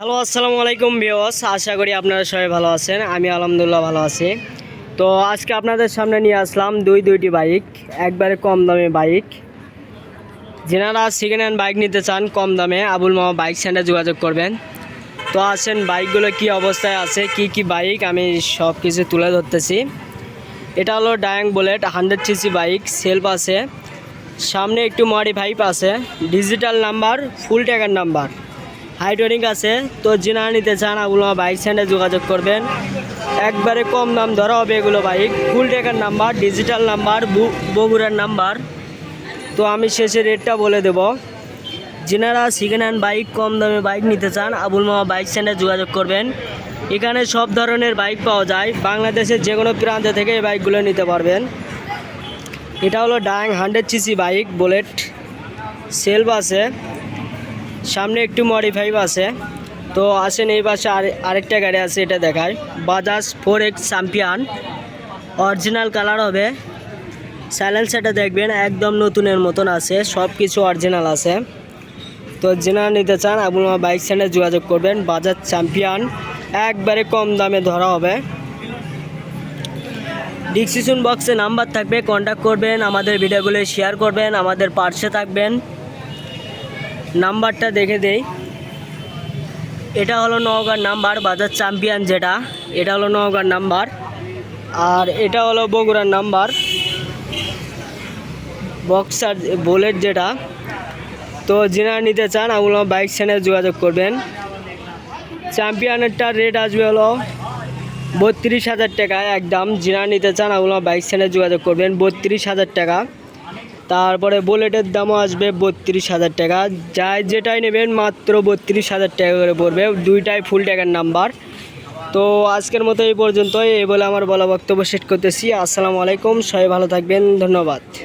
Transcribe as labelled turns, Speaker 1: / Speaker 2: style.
Speaker 1: Hello, আসসালামু আলাইকুম বিওস আশা করি আপনারা সবাই ভালো আছেন। আমি আলহামদুলিল্লাহ ভালো আছি। তো আজকে আপনাদের সামনে নিয়ে আসলাম দুই দুইটি বাইক, একবারে কম দামে বাইক। যেনারা সেকেন্ড হ্যান্ড বাইক নিতে চান, কম দামে আবুল মামা বাইক সেন্টারে যোগাযোগ করবেন। তো আসেন, বাইকগুলো কি অবস্থায় আছে, কি কি বাইক, আমি সব কিছু তুলে ধরতেছি। এটা হলো Dayang bullet hundred CC bike self আছে। সামনে একটু মডিফাইভ আছে। ডিজিটাল নাম্বার ফুল ট্যাগার নাম্বার হাইড্রোলিক আছে, তো যিনা নিতে চান ওগুলো বাইক সেন্টারে যোগাযোগ করবেন। একবারে কম দাম ধরা হবে এগুলো বাইক ফুল ট্যাগার নাম্বার ডিজিটাল নাম্বার বগুড়ার নাম্বার তো আমি শেষে রেটটা বলে দেব। যিনারা সেকেন্ড হ্যান্ড বাইক কম দামে বাইক নিতে চান, আবুল মামা বাইক সেন্টারে যোগাযোগ করবেন। এখানে সব ধরনের বাইক পাওয়া যায়। বাংলাদেশের যে কোনো প্রান্ত থেকে এই বাইকগুলো নিতে পারবেন। এটা হলো Dayang hundred CC bike bullet self আছে। সামনে একটু মডিফাইভ আছে। তো আসেন এই পাশে আর আরেকটা গাড়ি আছে এটা দেখায় Bajaj four X champion original colour হবে। সাইলেন্সারটা দেখবেন, একদম নতুনের মতন আছে। সব কিছু অরিজিনাল আছে। তো যেনা নিতে চান আপনার বাইক সেন্টারে যোগাযোগ করবেন। বাজাজ চ্যাম্পিয়ন একবারে কম দামে ধরা হবে। ডিসক্রিপশন বক্সে নাম্বার থাকবে কন্ট্যাক্ট করবেন, আমাদের ভিডিওগুলো শেয়ার করবেন, আমাদের পার্শ্বে থাকবেন। নাম্বারটা দেখে দেই। এটা হলো নওগাঁর নাম্বার বাজার চ্যাম্পিয়ন যেটা এটা হলো নওগাঁর নাম্বার। আর এটা হলো বগুড়ার নাম্বার। বক্সার বুলেট যেটা তো যেনারা নিতে চান ওগুলো বাইক সেন্টারে যোগাযোগ করবেন। চ্যাম্পিয়নেরটার রেট আসবে হলো বত্রিশ হাজার টাকা। একদম, যেনারা নিতে চান ওগুলো বাইক সেন্টারে যোগাযোগ করবেন। বত্রিশ হাজার টাকা। তারপরে বুলেটের দামও আসবে বত্রিশ হাজার টাকা। যাই যেটাই নেবেন মাত্র বত্রিশ হাজার টাকা করে পড়বে। দুইটাই ফুল ট্যাগের নাম্বার তো আজকের মতো এই পর্যন্তই। এই বলে আমার বলা বক্তব্য শেষ করতেছি। আসসালামু আলাইকুম। সবাই ভালো থাকবেন। ধন্যবাদ।